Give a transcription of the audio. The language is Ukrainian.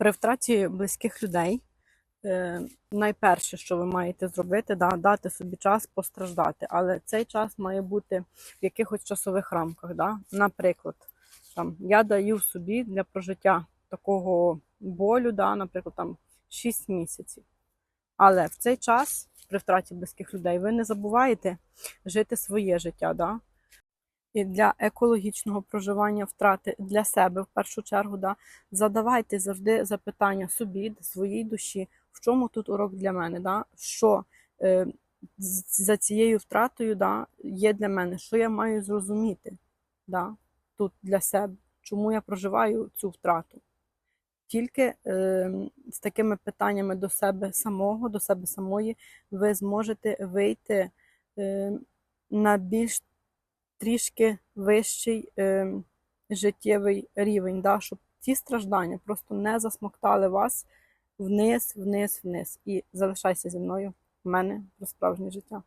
При втраті близьких людей е, найперше, що ви маєте зробити, да, дати собі час постраждати. Але цей час має бути в якихось часових рамках. Да? Наприклад, там, я даю собі для прожиття такого болю, да, наприклад, там 6 місяців. Але в цей час, при втраті близьких людей, ви не забуваєте жити своє життя. Да? І для екологічного проживання втрати для себе в першу чергу, да, задавайте завжди запитання собі, своїй душі, в чому тут урок для мене, да, що е, за цією втратою да, є для мене, що я маю зрозуміти да, тут для себе, чому я проживаю цю втрату. Тільки е, з такими питаннями до себе самого, до себе самої, ви зможете вийти е, на більш трішки вищий е, життєвий рівень, да, щоб ці страждання просто не засмоктали вас вниз, вниз, вниз. І залишайся зі мною в мене про справжнє життя.